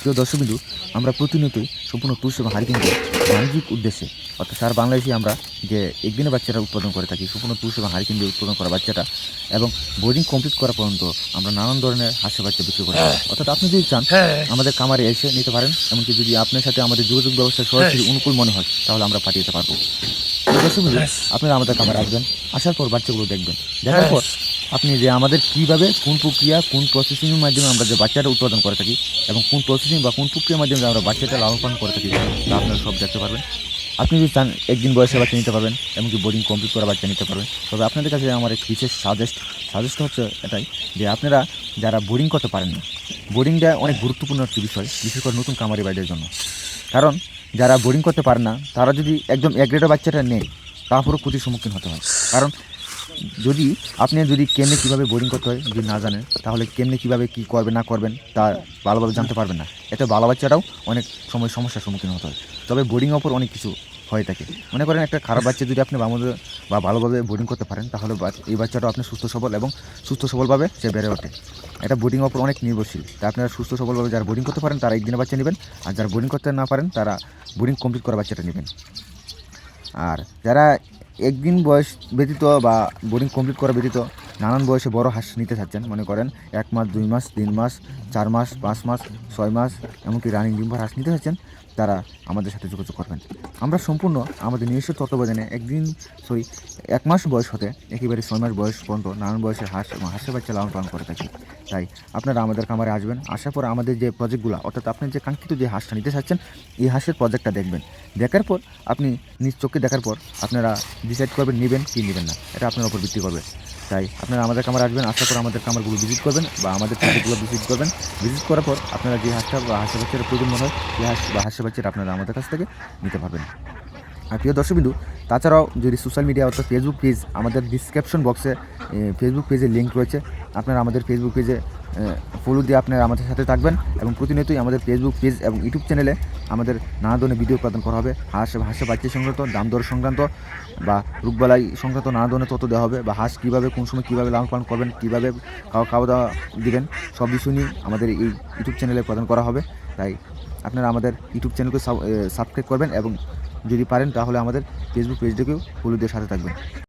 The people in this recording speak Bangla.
প্রিয় দর্শকবিন্দু আমরা প্রতিনিয়তই সম্পূর্ণ তুষ এবং হারিকেনকে বাণিজ্যিক উদ্দেশ্যে অর্থাৎ সার বাংলাদেশে আমরা যে একদিনে বাচ্চাটা উৎপাদন করে থাকি সম্পূর্ণ তুষ এবং হারিকেন দিয়ে উৎপাদন করা বাচ্চাটা এবং বোর্ডিং কমপ্লিট করা পর্যন্ত আমরা নানান ধরনের হাঁসের বাচ্চা বিক্রি করে। থাকি। অর্থাৎ আপনি যদি চান আমাদের খামারে এসে নিতে পারেন এমনকি যদি আপনার সাথে আমাদের যোগাযোগ ব্যবস্থা সরাসরি অনুকূল মনে হয় তাহলে আমরা পাঠিয়ে দিতে পারব। প্রিয় দর্শকবৃন্দ, আপনারা আমাদের খামারে আসবেন আসার পর বাচ্চাগুলো দেখবেন। দেখার পর আপনি যে আমাদের কীভাবে, কোন প্রক্রিয়া, কোন প্রসেসিংয়ের মাধ্যমে আমরা যে বাচ্চাটা উৎপাদন করে থাকি এবং কোন প্রসেসিং বা কোন প্রক্রিয়ার মাধ্যমে আমরা বাচ্চাটা লালন পালন করে থাকি, তা আপনারা সব দেখতে পারবেন। আপনি যদি চান একদিন বয়সে বাচ্চা নিতে পারবেন এমনকি বোর্ডিং কমপ্লিট করা বাচ্চা নিতে পারবেন। তবে আপনাদের কাছে আমার এক বিশেষ সাজেস্ট সাজেস্ট হচ্ছে এটাই যে আপনারা যারা বোর্ডিং করতে পারেন না বোর্ডিংটা অনেক গুরুত্বপূর্ণ একটি বিষয়, বিশেষ করে নতুন কামারি বাইরের জন্য। কারণ যারা বোর্ডিং করতে পারে না, তারা যদি একদম এক গ্রেডের বাচ্চাটা নেয় তারপরও ক্ষতির সম্মুখীন হতে হয়। কারণ যদি আপনি যদি কেমনে কীভাবে বোরিং করতে হয় যদি না জানেন, তাহলে কেমনে কীভাবে কী করবেন, না করবেন, তা ভালোভাবে জানতে পারবেন না। এতে ভালো বাচ্চারাও অনেক সময় সমস্যার সম্মুখীন হতে হয়। তবে বোর্ডিং ওপর অনেক কিছু হয়ে থাকে। মনে করেন একটা খারাপ বাচ্চা যদি আপনি ভালোভাবে বা ভালোভাবে বোর্ডিং করতে পারেন, তাহলে এই বাচ্চাটাও আপনি সুস্থ সবল এবং সুস্থ সবলভাবে সে বেড়ে ওঠে। এটা বোর্ডিং ওপর অনেক নির্ভরশীল। তাই আপনারা সুস্থ সবলভাবে যারা বোর্ডিং করতে পারেন, তারা একদিনে বাচ্চা নেবেন, আর যারা বোর্ডিং করতে না পারেন, তারা বোর্ডিং কমপ্লিট করা বাচ্চাটা নেবেন। আর যারা একদিন বয়স ব্যতীত বা বোর্ডিং কমপ্লিট করা ব্যতীত নানান বয়সে বড় হাঁস নিতে চাচ্ছেন মনে করেন এক মাস, দুই মাস, তিন মাস, চার মাস, পাঁচ মাস, ছয় মাস, এমনকি রানিং ডিম্বার হাঁস নিতে চাচ্ছেন তারা আমাদের সাথে যোগাযোগ করবেন। আমরা সম্পূর্ণ আমাদের নিজস্ব তত্ত্বাবধানে একদিন, সরি, এক মাস বয়স হতে একেবারে ছয় মাস বয়স পর্যন্ত নানান বয়সের হাঁস এবং হাঁসের বাচ্চা লালন পালন করে থাকি। তাই আপনারা আমাদের খামারে আসবেন, আসার পর আমাদের যে প্রজেক্টগুলো অর্থাৎ আপনি যে কাঙ্ক্ষিত যে হাঁসটা নিতে চাচ্ছেন, এই হাঁসের প্রজেক্টটা দেখবেন। দেখার পর, আপনি নিজ চোখে দেখার পর আপনারা ডিসাইড করবেন, নেবেন কি নেবেন না। এটা আপনার উপর ভিত্তি করবে। তাই আপনারা আমাদের কামার আসবেন, আসার পর আমাদের কামারগুলো ভিজিট করবেন বা আমাদের প্রজেক্টগুলো ভিজিট করবেন। ভিজিট করার পর আপনারা যে হাঁসটা বা হাঁসের বাচ্চার প্রয়োজন মনে হয়, সেই হাঁস বা হাঁসের বাচ্চাটা আপনারা আমাদের কাছ থেকে নিতে পারবেন। আর প্রিয় দর্শকবিন্দু, তাছাড়াও যদি সোশ্যাল মিডিয়া অর্থাৎ ফেসবুক পেজ আমাদের ডিসক্রিপশন বক্সে ফেসবুক পেজে লিঙ্ক রয়েছে। আপনারা আমাদের ফেসবুক পেজে ফলো দিয়ে আপনারা আমাদের সাথে থাকবেন এবং প্রতিনিয়তই আমাদের ফেসবুক পেজ এবং ইউটিউব চ্যানেলে আমাদের নানা ধরনের ভিডিও প্রদান করা হবে। হাঁস হাঁসের বাচ্চা সংক্রান্ত দাম দর সংক্রান্ত বা রোগবালাই সংক্রান্ত নানা ধরনের তথ্য দেওয়া হবে বা হাঁস কীভাবে, কোন সময় কীভাবে লালন পালন করবেন, কীভাবে খাওয়া খাওয়া দাওয়া দিবেন, সব বিষয় নিয়ে আমাদের এই ইউটিউব চ্যানেলে প্রদান করা হবে। তাই আপনারা আমাদের ইউটিউব চ্যানেলকে সাবস্ক্রাইব করবেন এবং যদি পারেন তাহলে আমাদের ফেসবুক পেজটাকেও ফলো দিয়ে সাথে থাকবেন।